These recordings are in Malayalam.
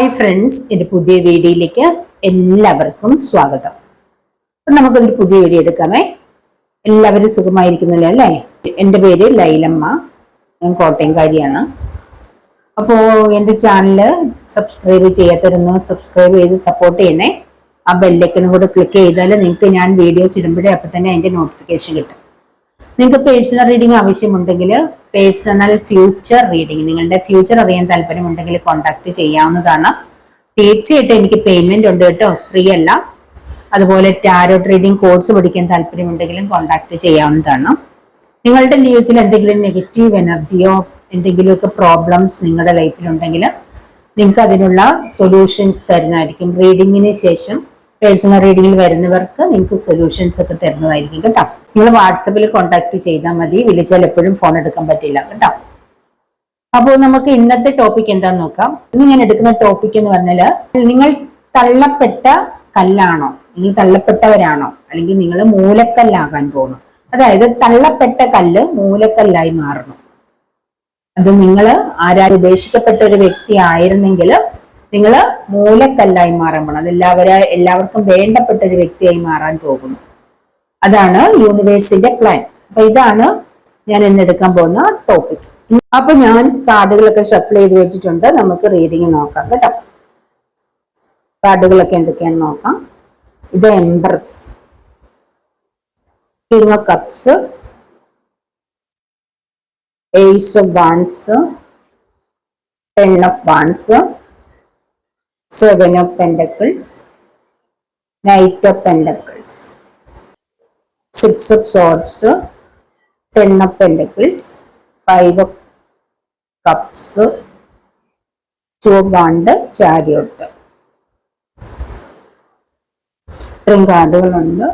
ഹായ് ഫ്രണ്ട്സ് എന്റെ പുതിയ വീഡിയോയിലേക്ക് എല്ലാവർക്കും സ്വാഗതം. അപ്പം നമുക്കൊരു പുതിയ വീഡിയോ എടുക്കാമേ. എല്ലാവരും സുഖമായിരിക്കുന്നില്ല അല്ലേ? എന്റെ പേര് ലൈലമ്മ. ഞാൻ കോട്ടയംകാരിയാണ്. അപ്പോൾ എന്റെ ചാനൽ സബ്സ്ക്രൈബ് ചെയ്യാത്തവരൊന്ന് സബ്സ്ക്രൈബ് ചെയ്ത് സപ്പോർട്ട് ചെയ്യണേ. ആ ബെല്ലൈക്കനും കൂടെ ക്ലിക്ക് ചെയ്താൽ നിങ്ങൾക്ക് ഞാൻ വീഡിയോസ് ഇടുമ്പോഴേ അപ്പം തന്നെ അതിന്റെ നോട്ടിഫിക്കേഷൻ കിട്ടും. നിങ്ങൾക്ക് പേഴ്സണൽ റീഡിംഗ് ആവശ്യമുണ്ടെങ്കിൽ പേഴ്സണൽ ഫ്യൂച്ചർ റീഡിംഗ് നിങ്ങളുടെ ഫ്യൂച്ചർ അറിയാൻ താല്പര്യമുണ്ടെങ്കിൽ കോൺടാക്ട് ചെയ്യാവുന്നതാണ്. തീർച്ചയായിട്ടും എനിക്ക് പേയ്മെന്റ് ഉണ്ട് കേട്ടോ ഫ്രീ അല്ല. അതുപോലെ ടാരോ റീഡിംഗ് കോഴ്സ് പഠിക്കാൻ താല്പര്യമുണ്ടെങ്കിലും കോൺടാക്ട് ചെയ്യാവുന്നതാണ്. നിങ്ങളുടെ ജീവിതത്തിൽ എന്തെങ്കിലും നെഗറ്റീവ് എനർജിയോ എന്തെങ്കിലുമൊക്കെ പ്രോബ്ലംസ് നിങ്ങളുടെ ലൈഫിലുണ്ടെങ്കിൽ നിങ്ങൾക്ക് അതിനുള്ള സൊല്യൂഷൻസ് തരുന്നതായിരിക്കും. റീഡിങ്ങിന് ശേഷം പേഴ്സണൽ റീഡിങ്ങിൽ വരുന്നവർക്ക് നിങ്ങൾക്ക് സൊല്യൂഷൻസ് ഒക്കെ തരുന്നതായിരിക്കും കേട്ടോ. നിങ്ങൾ വാട്സപ്പിൽ കോണ്ടാക്ട് ചെയ്താൽ മതി. വിളിച്ചാൽ എപ്പോഴും ഫോൺ എടുക്കാൻ പറ്റില്ല കേട്ടോ. അപ്പോൾ നമുക്ക് ഇന്നത്തെ ടോപ്പിക് എന്താന്ന് നോക്കാം. ഇന്ന് ഞാൻ എടുക്കുന്ന ടോപ്പിക് എന്ന് പറഞ്ഞാൽ നിങ്ങൾ തള്ളപ്പെട്ട കല്ലാണോ? നിങ്ങൾ തള്ളപ്പെട്ടവരാണോ? അല്ലെങ്കിൽ നിങ്ങൾ മൂലക്കല്ലാകാൻ പോകുന്നു. അതായത് തള്ളപ്പെട്ട കല്ല് മൂലക്കല്ലായി മാറുന്നു. അത് നിങ്ങൾ ആരാ ഉപേക്ഷിക്കപ്പെട്ട ഒരു വ്യക്തി ആയിരുന്നെങ്കിൽ നിങ്ങൾ മൂലക്കല്ലായി മാറാൻ പോകണം അതെല്ലാവരെ എല്ലാവർക്കും വേണ്ടപ്പെട്ട ഒരു വ്യക്തിയായി മാറാൻ പോകുന്നു. അതാണ് യൂണിവേഴ്സിന്റെ പ്ലാൻ അപ്പൊ ഇതാണ് ഞാൻ ഇന്ന് എടുക്കാൻ പോകുന്ന ടോപ്പിക് അപ്പൊ ഞാൻ കാർഡുകളൊക്കെ ഷഫിൾ ചെയ്ത് വെച്ചിട്ടുണ്ട്. നമുക്ക് റീഡിങ് നോക്കാം കേട്ടോ. കാർഡുകളൊക്കെ എന്തൊക്കെയാണെന്ന് നോക്കാം. ഇത് empress king of cups ace of wands ten of wands seven of pentacles knight of pentacles six of swords ten of pentacles five of cups two ബാണ്ട് chariot ഇത്രയും കാർഡുകളുണ്ട്.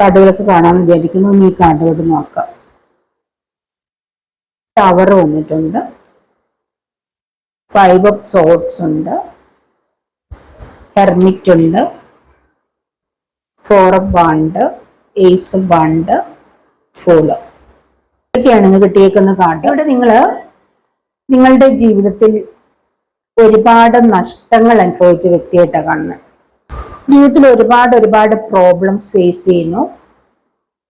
കാർഡുകളൊക്കെ കാണാമെന്ന് വിചാരിക്കുന്നു. ഈ കാർഡുകൾ നോക്കാം. ടവർ വന്നിട്ടുണ്ട്. ഫൈവ് ഓഫ് സോട്ട്സ് ഉണ്ട്. ഹെർമിറ്റ് ഉണ്ട്. Of wand ace wand fool ഇതൊക്കെയാണ് ഇന്ന് കിട്ടിയേക്കുന്ന കാർഡ്. ഇവിടെ നിങ്ങൾ നിങ്ങളുടെ ജീവിതത്തിൽ ഒരുപാട് നഷ്ടങ്ങൾ അനുഭവിച്ച വ്യക്തിയായിട്ടാണ് കാണുന്നത് ജീവിതത്തിൽ ഒരുപാട് ഒരുപാട് പ്രോബ്ലംസ് ഫേസ് ചെയ്യുന്നു.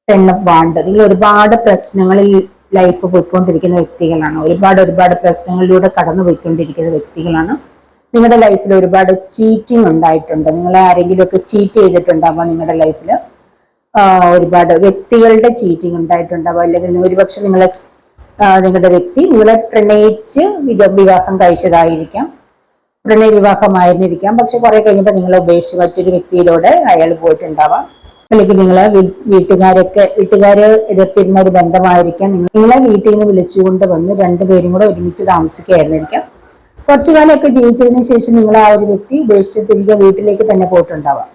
ടെൻ ഓഫ് വാണ്ട് നിങ്ങൾ ഒരുപാട് പ്രശ്നങ്ങളിൽ ലൈഫ് പോയിക്കൊണ്ടിരിക്കുന്ന വ്യക്തികളാണ്. ഒരുപാട് ഒരുപാട് പ്രശ്നങ്ങളിലൂടെ കടന്നു പോയിക്കൊണ്ടിരിക്കുന്ന വ്യക്തികളാണ്. നിങ്ങളുടെ ലൈഫിൽ ഒരുപാട് ചീറ്റിംഗ് ഉണ്ടായിട്ടുണ്ട്. നിങ്ങളെ ആരെങ്കിലും ഒക്കെ ചീറ്റ് ചെയ്തിട്ടുണ്ടാവുമ്പോൾ നിങ്ങളുടെ ലൈഫിൽ. ഒരുപാട് വ്യക്തികളുടെ ചീറ്റിംഗ് ഉണ്ടായിട്ടുണ്ടാവും. അല്ലെങ്കിൽ ഒരുപക്ഷെ നിങ്ങളെ നിങ്ങളുടെ വ്യക്തി നിങ്ങളെ പ്രണയിച്ച് വിവാഹം കഴിച്ചതായിരിക്കാം. പ്രണയ വിവാഹമായിരുന്നിരിക്കാം പക്ഷെ കുറെ കഴിഞ്ഞപ്പോൾ നിങ്ങളെ ഉപേക്ഷിച്ച് മറ്റൊരു വ്യക്തിയിലൂടെ അയാൾ പോയിട്ടുണ്ടാവാം. അല്ലെങ്കിൽ നിങ്ങളെ വീട്ടുകാരൊക്കെ വീട്ടുകാർ എതിർത്തിരുന്ന ഒരു ബന്ധമായിരിക്കാം. നിങ്ങളെ വീട്ടിൽ നിന്ന് വിളിച്ചുകൊണ്ട് വന്ന് രണ്ടുപേരും കൂടെ ഒരുമിച്ച് താമസിക്കുകയായിരുന്നിരിക്കാം. കുറച്ചു കാലമൊക്കെ ജീവിച്ചതിന് ശേഷം നിങ്ങൾ ആ ഒരു വ്യക്തി ഉപേക്ഷിച്ച് തിരികെ വീട്ടിലേക്ക് തന്നെ പോയിട്ടുണ്ടാവാം.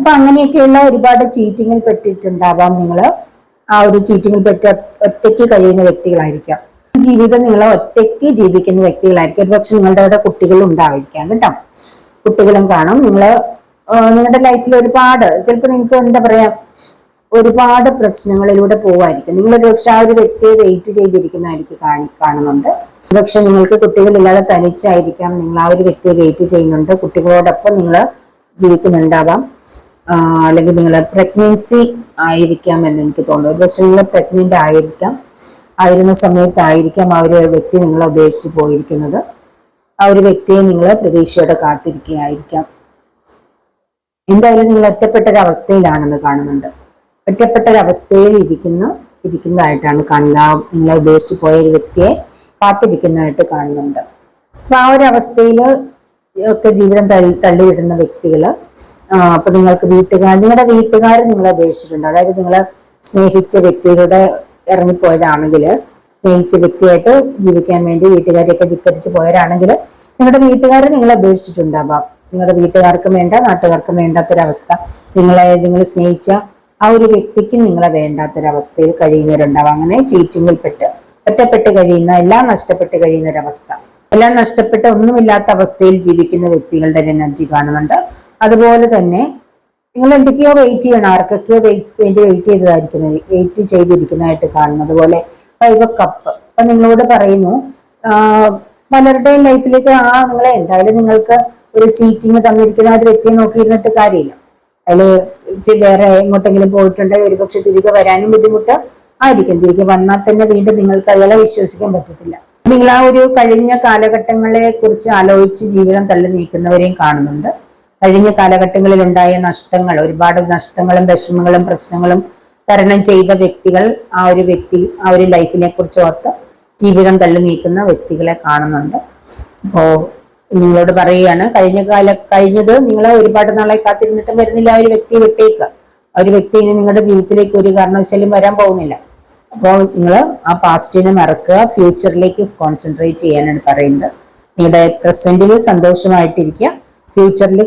അപ്പൊ അങ്ങനെയൊക്കെയുള്ള ഒരുപാട് ചീറ്റിങ്ങിൽ പെട്ടിട്ടുണ്ടാവാം നിങ്ങൾ. ആ ഒരു ചീറ്റിങ്ങിൽ പെട്ട് ഒറ്റയ്ക്ക് കഴിയുന്ന വ്യക്തികളായിരിക്കാം. ജീവിതം നിങ്ങൾ ഒറ്റയ്ക്ക് ജീവിക്കുന്ന വ്യക്തികളായിരിക്കും. ഒരുപക്ഷെ നിങ്ങളുടെ അവിടെ കുട്ടികൾ ഉണ്ടായിരിക്കാം കേട്ടോ. കുട്ടികളും കാണും. നിങ്ങൾ നിങ്ങളുടെ ലൈഫിൽ ഒരുപാട് ചിലപ്പോൾ നിങ്ങൾക്ക് എന്താ പറയാ ഒരുപാട് പ്രശ്നങ്ങളിലൂടെ പോവായിരിക്കും. നിങ്ങൾ ഒരുപക്ഷെ ആ ഒരു വ്യക്തിയെ വെയിറ്റ് ചെയ്തിരിക്കുന്നതായിരിക്കും കാണി കാണുന്നുണ്ട്. പക്ഷെ നിങ്ങൾക്ക് കുട്ടികളില്ലാതെ തനിച്ചായിരിക്കാം നിങ്ങൾ ആ ഒരു വ്യക്തിയെ വെയിറ്റ് ചെയ്യുന്നുണ്ട്. കുട്ടികളോടൊപ്പം നിങ്ങൾ ജീവിക്കുന്നുണ്ടാവാം. അല്ലെങ്കിൽ നിങ്ങൾ പ്രഗ്നൻസി ആയിരിക്കാം എന്ന് എനിക്ക് തോന്നുന്നു. ഒരുപക്ഷെ നിങ്ങൾ പ്രഗ്നന്റ് ആയിരിക്കാം. ആയിരുന്ന സമയത്തായിരിക്കാം ആ ഒരു വ്യക്തി നിങ്ങളെ ഉപേക്ഷിച്ച് പോയിരിക്കുന്നത്. ആ ഒരു വ്യക്തിയെ നിങ്ങൾ പ്രതീക്ഷയോടെ കാത്തിരിക്കുകയായിരിക്കാം. എന്തായാലും നിങ്ങൾ ഒറ്റപ്പെട്ട ഒരു അവസ്ഥയിലാണെന്ന് കാണുന്നുണ്ട്. ഒറ്റപ്പെട്ട ഒരു അവസ്ഥയിൽ ഇരിക്കുന്ന ഇരിക്കുന്നതായിട്ടാണ് കാണുന്നത്. നിങ്ങളെ ഉപേക്ഷിച്ച് പോയ ഒരു വ്യക്തിയെ കാത്തിരിക്കുന്നതായിട്ട് കാണുന്നുണ്ട്. അപ്പൊ ആ ഒരു അവസ്ഥയിൽ ഒക്കെ ജീവിതം തള്ളി തള്ളിവിടുന്ന വ്യക്തികൾ അപ്പൊ നിങ്ങൾക്ക് വീട്ടുകാർ നിങ്ങളുടെ വീട്ടുകാർ നിങ്ങളെ ഉപേക്ഷിച്ചിട്ടുണ്ട്. അതായത് നിങ്ങൾ സ്നേഹിച്ച വ്യക്തിയുടെ ഇറങ്ങിപ്പോയതാണെങ്കിൽ സ്നേഹിച്ച വ്യക്തിയായിട്ട് ജീവിക്കാൻ വേണ്ടി വീട്ടുകാരെയൊക്കെ ധിക്കരിച്ച് പോയവരാണെങ്കിൽ നിങ്ങളുടെ വീട്ടുകാർ നിങ്ങളെ ഉപേക്ഷിച്ചിട്ടുണ്ടാവാം. നിങ്ങളുടെ വീട്ടുകാർക്കും വേണ്ട നാട്ടുകാർക്കും വേണ്ടാത്തൊരവസ്ഥ. നിങ്ങളെ നിങ്ങൾ സ്നേഹിച്ച ആ ഒരു വ്യക്തിക്ക് നിങ്ങളെ വേണ്ടാത്തൊരവസ്ഥയിൽ കഴിയുന്നവരുണ്ടാവും. അങ്ങനെ ചീറ്റിങ്ങിൽ പെട്ട് ഒറ്റപ്പെട്ട് കഴിയുന്ന എല്ലാം നഷ്ടപ്പെട്ട് കഴിയുന്ന ഒരവസ്ഥ എല്ലാം നഷ്ടപ്പെട്ട ഒന്നുമില്ലാത്ത അവസ്ഥയിൽ ജീവിക്കുന്ന വ്യക്തികളുടെ എനർജി കാണുന്നുണ്ട്. അതുപോലെ തന്നെ നിങ്ങൾ എന്തൊക്കെയോ വെയിറ്റ് ചെയ്യണം. ആർക്കൊക്കെയോ വെയിറ്റ് വേണ്ടി വെയിറ്റ് ചെയ്തതായിരിക്കുന്നത് വെയിറ്റ് ചെയ്തിരിക്കുന്നതായിട്ട് കാണുന്നു അതുപോലെ ഫൈവ് കപ്പ് അപ്പൊ നിങ്ങളോട് പറയുന്നു പലരുടെയും ലൈഫിലേക്ക് ആ നിങ്ങളെ എന്തായാലും നിങ്ങൾക്ക് ഒരു ചീറ്റിങ് തന്നിരിക്കുന്ന ഒരു വ്യക്തിയെ നോക്കിയിരുന്നിട്ട് കാര്യമില്ല. ഇച്ചിരി വേറെ എങ്ങോട്ടെങ്കിലും പോയിട്ടുണ്ട് ഒരുപക്ഷെ തിരികെ വരാനും ബുദ്ധിമുട്ട് ആയിരിക്കും. തിരികെ വന്നാൽ തന്നെ വീണ്ടും നിങ്ങൾക്ക് അയാളെ വിശ്വസിക്കാൻ പറ്റത്തില്ല. നിങ്ങൾ ആ ഒരു കഴിഞ്ഞ കാലഘട്ടങ്ങളെ കുറിച്ച് ആലോചിച്ച് ജീവിതം തള്ളി നീക്കുന്നവരെയും കാണുന്നുണ്ട്. കഴിഞ്ഞ കാലഘട്ടങ്ങളിൽ ഉണ്ടായ നഷ്ടങ്ങൾ ഒരുപാട് നഷ്ടങ്ങളും വിഷമങ്ങളും പ്രശ്നങ്ങളും തരണം ചെയ്ത വ്യക്തികൾ ആ ഒരു വ്യക്തി ആ ഒരു ലൈഫിനെ കുറിച്ച് ഓർത്ത് ജീവിതം തള്ളി നീക്കുന്ന വ്യക്തികളെ കാണുന്നുണ്ട്. അപ്പോ നിങ്ങളോട് പറയുകയാണ്. കഴിഞ്ഞ കാല കഴിഞ്ഞത് നിങ്ങൾ ഒരുപാട് നാളെ കാത്തിരുന്നിട്ടും വരുന്നില്ല. ആ ഒരു വ്യക്തിയെ വിട്ടേക്കുക ആ ഒരു വ്യക്തി ഇനി നിങ്ങളുടെ ജീവിതത്തിലേക്ക് ഒരു കാരണവശാലും വരാൻ പോകുന്നില്ല. അപ്പോൾ നിങ്ങൾ ആ പാസ്റ്റിനെ മറക്കുക. ഫ്യൂച്ചറിലേക്ക് കോൺസെൻട്രേറ്റ് ചെയ്യാനാണ് പറയുന്നത്. നിങ്ങളുടെ പ്രസന്റിൽ സന്തോഷമായിട്ടിരിക്കുക. ഫ്യൂച്ചറിൽ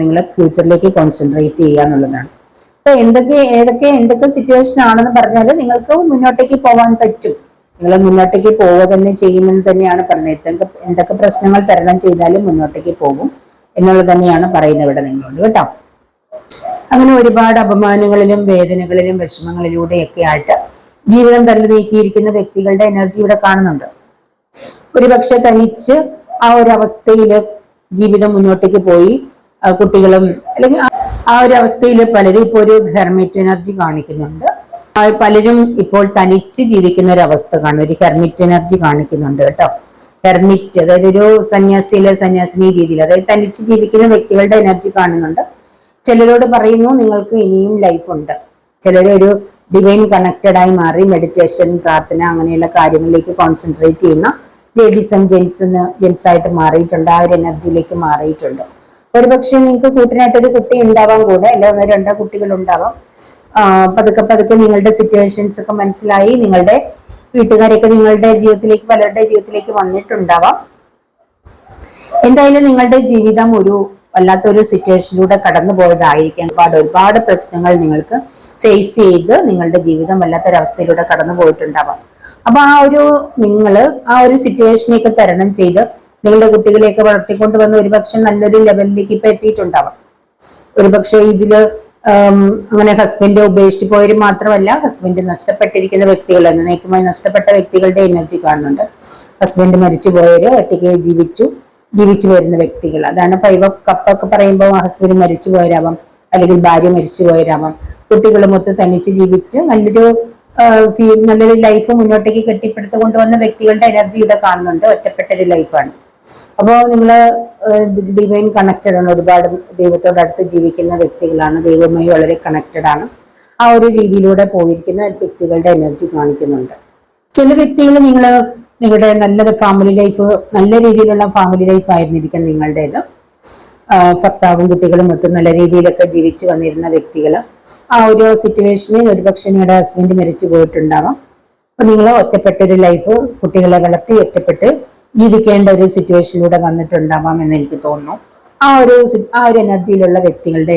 നിങ്ങൾ ഫ്യൂച്ചറിലേക്ക് കോൺസെൻട്രേറ്റ് ചെയ്യുക എന്നുള്ളതാണ്. അപ്പോൾ എന്തൊക്കെ ഏതൊക്കെ എന്തൊക്കെ സിറ്റുവേഷൻ ആണെന്ന് പറഞ്ഞാൽ നിങ്ങൾക്ക് മുന്നോട്ടേക്ക് പോകാൻ പറ്റും. നിങ്ങൾ മുന്നോട്ടേക്ക് പോവുക തന്നെ ചെയ്യുമെന്ന് തന്നെയാണ് പറഞ്ഞത്. എന്തൊക്കെ എന്തൊക്കെ പ്രശ്നങ്ങൾ തരണം ചെയ്താലും മുന്നോട്ടേക്ക് പോകും എന്നുള്ളത് തന്നെയാണ് പറയുന്നത് ഇവിടെ നിങ്ങളോട് കേട്ടോ. അങ്ങനെ ഒരുപാട് അപമാനങ്ങളിലും വേദനകളിലും വിഷമങ്ങളിലൂടെയൊക്കെ ആയിട്ട് ജീവിതം തന്നെ നീക്കിയിരിക്കുന്ന വ്യക്തികളുടെ എനർജി ഇവിടെ കാണുന്നുണ്ട്. ഒരുപക്ഷെ തനിച്ച് ആ ഒരു അവസ്ഥയിൽ ജീവിതം മുന്നോട്ടേക്ക് പോയി കുട്ടികളും അല്ലെങ്കിൽ ആ- ഒരു അവസ്ഥയിൽ പലരും ഇപ്പോൾ ഒരു ഹെർമിറ്റ് എനർജി കാണിക്കുന്നുണ്ട്. പലരും ഇപ്പോൾ തനിച്ച് ജീവിക്കുന്ന ഒരു അവസ്ഥ കാണും. ഒരു ഹെർമിറ്റ് എനർജി കാണിക്കുന്നുണ്ട് കേട്ടോ. ഹെർമിറ്റ് അതായത് ഒരു സന്യാസിയിലെ സന്യാസിനി രീതിയിൽ അതായത് തനിച്ച് ജീവിക്കുന്ന വ്യക്തികളുടെ എനർജി കാണുന്നുണ്ട്. ചിലരോട് പറയുന്നു നിങ്ങൾക്ക് ഇനിയും ലൈഫ് ഉണ്ട്. ചിലരൊരു ഡിവൈൻ കണക്റ്റഡ് ആയി മാറി മെഡിറ്റേഷൻ പ്രാർത്ഥന അങ്ങനെയുള്ള കാര്യങ്ങളിലേക്ക് കോൺസെൻട്രേറ്റ് ചെയ്യുന്ന ലേഡീസ് ആൻഡ് ജെൻസിന് ജെൻസ് ആയിട്ട് മാറിയിട്ടുണ്ട്. ആ ഒരു എനർജിയിലേക്ക് മാറിയിട്ടുണ്ട്. ഒരുപക്ഷെ നിങ്ങൾക്ക് കൂട്ടിനായിട്ടൊരു കുട്ടി ഉണ്ടാവാൻ കൂടെ അല്ല ഒന്നോ രണ്ടോ കുട്ടികൾ ഉണ്ടാവാം. പതുക്കെ പതുക്കെ നിങ്ങളുടെ സിറ്റുവേഷൻസ് ഒക്കെ മനസ്സിലായി. നിങ്ങളുടെ വീട്ടുകാരൊക്കെ നിങ്ങളുടെ ജീവിതത്തിലേക്ക് പലരുടെ ജീവിതത്തിലേക്ക് വന്നിട്ടുണ്ടാവാം. എന്തായാലും നിങ്ങളുടെ ജീവിതം ഒരു വല്ലാത്തൊരു സിറ്റുവേഷനിലൂടെ കടന്നു പോയതായിരിക്കാം ഒരുപാട് ഒരുപാട് പ്രശ്നങ്ങൾ നിങ്ങൾക്ക് ഫേസ് ചെയ്ത് നിങ്ങളുടെ ജീവിതം വല്ലാത്തൊരവസ്ഥയിലൂടെ കടന്നു പോയിട്ടുണ്ടാവാം അപ്പൊ ആ ഒരു നിങ്ങൾ ആ ഒരു സിറ്റുവേഷനെയൊക്കെ തരണം ചെയ്ത് നിങ്ങളുടെ കുട്ടികളെയൊക്കെ വളർത്തിക്കൊണ്ട് വന്ന് ഒരുപക്ഷെ നല്ലൊരു ലെവലിലേക്ക് ഇപ്പൊ എത്തിയിട്ടുണ്ടാവാം. ഒരുപക്ഷെ ഇതിൽ അങ്ങനെ ഹസ്ബൻഡ് ഉപേക്ഷിച്ച് പോയവർ മാത്രമല്ല ഹസ്ബൻഡ് നഷ്ടപ്പെട്ടിരിക്കുന്ന വ്യക്തികൾ എന്നേക്കുമായി നഷ്ടപ്പെട്ട വ്യക്തികളുടെ എനർജി കാണുന്നുണ്ട്. ഹസ്ബൻഡ് മരിച്ചു പോയവര് ഒറ്റയ്ക്ക് ജീവിച്ചു ജീവിച്ചു വരുന്ന വ്യക്തികൾ. അതാണ് ഫൈവ് ഓഫ് കപ്പ് ഒക്കെ പറയുമ്പോൾ ഹസ്ബൻഡ് മരിച്ചു പോയരാവാം അല്ലെങ്കിൽ ഭാര്യ മരിച്ചു പോയരാവാം കുട്ടികൾ മൊത്തം തനിച്ച് ജീവിച്ച് നല്ലൊരു നല്ലൊരു ലൈഫ് മുന്നോട്ടേക്ക് കെട്ടിപ്പടുത്ത് കൊണ്ടുവന്ന വ്യക്തികളുടെ എനർജി ഇവിടെ കാണുന്നുണ്ട്. ഒറ്റപ്പെട്ട ഒരു ലൈഫാണ് അപ്പോൾ നിങ്ങൾ ഡിവൈൻ കണക്റ്റഡ് ആണ്. ഒരുപാട് ദൈവത്തോട് അടുത്ത് ജീവിക്കുന്ന വ്യക്തികളാണ്. ദൈവവുമായി വളരെ കണക്റ്റഡ് ആണ്. ആ ഒരു രീതിയിലൂടെ പോയിരിക്കുന്ന വ്യക്തികളുടെ എനർജി കാണിക്കുന്നുണ്ട്. ചില വ്യക്തികൾ നിങ്ങൾ നിങ്ങളുടെ നല്ലൊരു ഫാമിലി ലൈഫ് നല്ല രീതിയിലുള്ള ഫാമിലി ലൈഫ് ആയിരുന്നിരിക്കും നിങ്ങളുടേത്. ഭർത്താവും കുട്ടികളും മൊത്തം നല്ല രീതിയിലൊക്കെ ജീവിച്ചു വന്നിരുന്ന വ്യക്തികൾ ആ ഒരു സിറ്റുവേഷനിൽ ഒരുപക്ഷെ നിങ്ങളുടെ ഹസ്ബൻഡ് മരിച്ചു പോയിട്ടുണ്ടാവാം. അപ്പൊ നിങ്ങൾ ഒറ്റപ്പെട്ടൊരു ലൈഫ് കുട്ടികളെ വളർത്തി ഒറ്റപ്പെട്ട് ജീവിക്കേണ്ട ഒരു സിറ്റുവേഷനിലൂടെ വന്നിട്ടുണ്ടാവാം എന്ന് എനിക്ക് തോന്നുന്നു. ആ ഒരു ആ ഒരു എനർജിയിലുള്ള വ്യക്തികളുടെ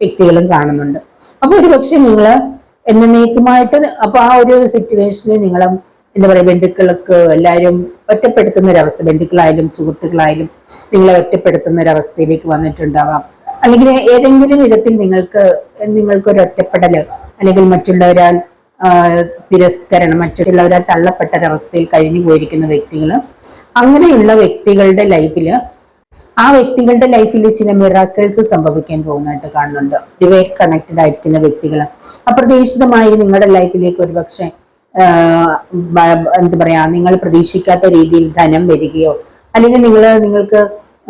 വ്യക്തികളും കാണുന്നുണ്ട്. അപ്പൊ ഒരു പക്ഷെ നിങ്ങൾ എന്നേക്കുമായിട്ട് അപ്പൊ ആ ഒരു സിറ്റുവേഷനിൽ നിങ്ങൾ എന്താ പറയുക ബന്ധുക്കൾക്ക് എല്ലാവരും ഒറ്റപ്പെടുത്തുന്ന ഒരവസ്ഥ ബന്ധുക്കളായാലും സുഹൃത്തുക്കളായാലും നിങ്ങളെ ഒറ്റപ്പെടുത്തുന്ന ഒരവസ്ഥയിലേക്ക് വന്നിട്ടുണ്ടാവാം. അല്ലെങ്കിൽ ഏതെങ്കിലും വിധത്തിൽ നിങ്ങൾക്ക് നിങ്ങൾക്ക് ഒരു ഒറ്റപ്പെടൽ അല്ലെങ്കിൽ മറ്റുള്ളവരാൽ തിരസ്കരണം മറ്റുള്ളവരാൽ തള്ളപ്പെട്ട ഒരവസ്ഥയിൽ കഴിഞ്ഞു പോയിരിക്കുന്ന വ്യക്തികൾ അങ്ങനെയുള്ള വ്യക്തികളുടെ ലൈഫിൽ ആ വ്യക്തികളുടെ ലൈഫിൽ ചില മിറാക്കിൾസ് സംഭവിക്കാൻ പോകുന്നതായിട്ട് കാണുന്നുണ്ട്. ഡിവൈൻ കണക്റ്റഡ് ആയിരിക്കുന്ന വ്യക്തികൾ അപ്രതീക്ഷിതമായി നിങ്ങളുടെ ലൈഫിലേക്ക് ഒരുപക്ഷെ എന്താ പറയാ നിങ്ങൾ പ്രതീക്ഷിക്കാത്ത രീതിയിൽ ധനം വരികയോ അല്ലെങ്കിൽ നിങ്ങൾ നിങ്ങൾക്ക്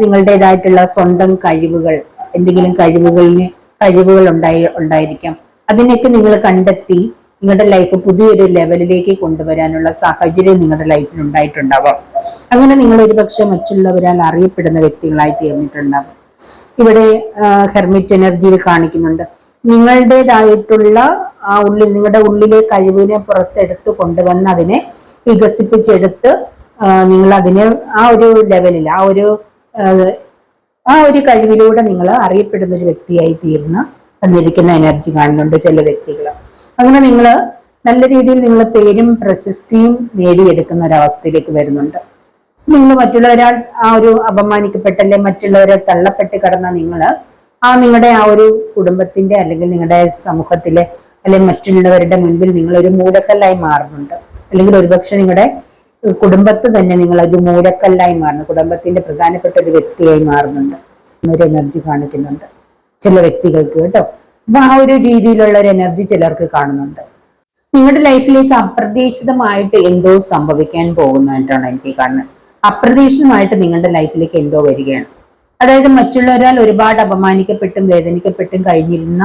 നിങ്ങളുടേതായിട്ടുള്ള സ്വന്തം കഴിവുകൾ എന്തെങ്കിലും കഴിവുകളിന് കഴിവുകൾ ഉണ്ടായി ഉണ്ടായിരിക്കാം. അതിനൊക്കെ നിങ്ങൾ കണ്ടെത്തി നിങ്ങളുടെ ലൈഫ് പുതിയൊരു ലെവലിലേക്ക് കൊണ്ടുവരാനുള്ള സാഹചര്യം നിങ്ങളുടെ ലൈഫിൽ ഉണ്ടായിട്ടുണ്ടാവാം. അങ്ങനെ നിങ്ങൾ ഒരുപക്ഷെ മറ്റുള്ളവരാൽ അറിയപ്പെടുന്ന വ്യക്തികളായി തീർന്നിട്ടുണ്ടാവും. ഇവിടെ ഹെർമിറ്റ് എനർജിയിൽ കാണിക്കുന്നുണ്ട്. നിങ്ങളുടേതായിട്ടുള്ള ആ ഉള്ളിൽ നിങ്ങളുടെ ഉള്ളിലെ കഴിവിനെ പുറത്തെടുത്ത് കൊണ്ടുവന്ന് അതിനെ വികസിപ്പിച്ചെടുത്ത് നിങ്ങൾ അതിനെ ആ ഒരു ലെവലിൽ ആ ഒരു ആ, ഒരു കഴിവിലൂടെ നിങ്ങൾ അറിയപ്പെടുന്ന ഒരു വ്യക്തിയായി തീർന്ന് വന്നിരിക്കുന്ന എനർജി കാണുന്നുണ്ട് ചില വ്യക്തികൾ അങ്ങനെ നിങ്ങൾ നല്ല രീതിയിൽ നിങ്ങൾ പേരും പ്രശസ്തിയും നേടിയെടുക്കുന്ന ഒരു അവസ്ഥയിലേക്ക് വരുന്നുണ്ട്. നിങ്ങൾ മറ്റുള്ളവരാൾ ആ ഒരു അപമാനിക്കപ്പെട്ടല്ലേ മറ്റുള്ളവരെ തള്ളപ്പെട്ട് കടന്ന നിങ്ങൾ ആ നിങ്ങളുടെ ആ ഒരു കുടുംബത്തിന്റെ അല്ലെങ്കിൽ നിങ്ങളുടെ സമൂഹത്തിലെ അല്ലെങ്കിൽ മറ്റുള്ളവരുടെ മുൻപിൽ നിങ്ങൾ ഒരു മൂലക്കല്ലായി മാറുന്നുണ്ട്. അല്ലെങ്കിൽ ഒരുപക്ഷെ നിങ്ങളുടെ കുടുംബത്ത് തന്നെ നിങ്ങൾ ഒരു മൂലക്കല്ലായി മാറുന്നു. കുടുംബത്തിന്റെ പ്രധാനപ്പെട്ട ഒരു വ്യക്തിയായി മാറുന്നുണ്ട്. എന്നൊരു എനർജി കാണിക്കുന്നുണ്ട്. ചില വ്യക്തികൾക്ക് കേട്ടോ. അപ്പൊ ആ ഒരു രീതിയിലുള്ള ഒരു എനർജി ചിലർക്ക് കാണുന്നുണ്ട്. നിങ്ങളുടെ ലൈഫിലേക്ക് അപ്രതീക്ഷിതമായിട്ട് എന്തോ സംഭവിക്കാൻ പോകുന്നതായിട്ടാണ് എനിക്ക് കാണുന്നത്. അപ്രതീക്ഷിതമായിട്ട് നിങ്ങളുടെ ലൈഫിലേക്ക് എന്തോ വരികയാണ്. അതായത് മറ്റുള്ളവരാൽ ഒരുപാട് അപമാനിക്കപ്പെട്ടും വേദനിക്കപ്പെട്ടും കഴിഞ്ഞിരുന്ന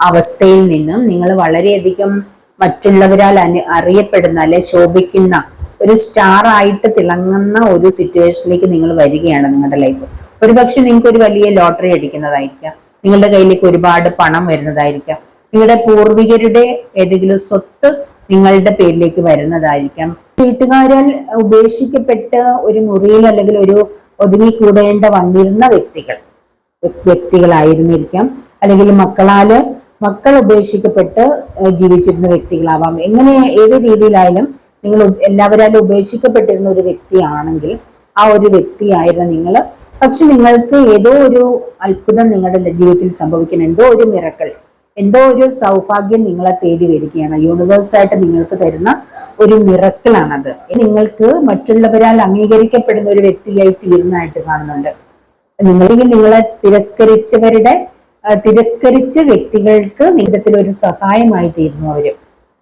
അവസ്ഥയിൽ നിന്നും നിങ്ങൾ വളരെയധികം മറ്റുള്ളവരാൽ അനു അറിയപ്പെടുന്ന അല്ലെ ശോഭിക്കുന്ന ഒരു സ്റ്റാർ ആയിട്ട് തിളങ്ങുന്ന ഒരു സിറ്റുവേഷനിലേക്ക് നിങ്ങൾ വരികയാണ് നിങ്ങളുടെ ലൈഫ് ഒരുപക്ഷെ നിങ്ങൾക്ക് ഒരു വലിയ ലോട്ടറി അടിക്കുന്നതായിരിക്കാം. നിങ്ങളുടെ കയ്യിലേക്ക് ഒരുപാട് പണം വരുന്നതായിരിക്കാം. നിങ്ങളുടെ പൂർവികരുടെ ഏതെങ്കിലും സ്വത്ത് നിങ്ങളുടെ പേരിലേക്ക് വരുന്നതായിരിക്കാം. വീട്ടുകാരാൽ ഉപേക്ഷിക്കപ്പെട്ട് ഒരു മുറിയിൽ അല്ലെങ്കിൽ ഒരു ഒതുങ്ങിക്കൂടേണ്ട വന്നിരുന്ന വ്യക്തികൾ വ്യക്തികളായിരുന്നിരിക്കാം. അല്ലെങ്കിൽ മക്കളാൽ മക്കൾ ഉപേക്ഷിക്കപ്പെട്ട് ജീവിച്ചിരുന്ന വ്യക്തികളാവാം. എങ്ങനെ ഏത് രീതിയിലായാലും നിങ്ങൾ എല്ലാവരാലും ഉപേക്ഷിക്കപ്പെട്ടിരുന്ന ഒരു വ്യക്തിയാണെങ്കിൽ ആ ഒരു വ്യക്തിയായിരുന്നു നിങ്ങൾ പക്ഷെ നിങ്ങൾക്ക് ഏതോ ഒരു അത്ഭുതം നിങ്ങളുടെ ജീവിതത്തിൽ സംഭവിക്കണം. എന്തോ ഒരു മിറക്കൾ എന്തോ ഒരു സൗഭാഗ്യം നിങ്ങളെ തേടി വരികയാണ്. യൂണിവേഴ്സായിട്ട് നിങ്ങൾക്ക് തരുന്ന ഒരു മിറക്കിളാണത് നിങ്ങൾക്ക് മറ്റുള്ളവരാൽ അംഗീകരിക്കപ്പെടുന്ന ഒരു വ്യക്തിയായി തീർന്നതായിട്ട് കാണുന്നുണ്ട്. നിങ്ങളിൽ നിങ്ങളെ തിരസ്കരിച്ചവരുടെ തിരസ്കരിച്ച വ്യക്തികൾക്ക് നിങ്ങളുടെ ഒരു സഹായമായി തീരുന്നു അവർ.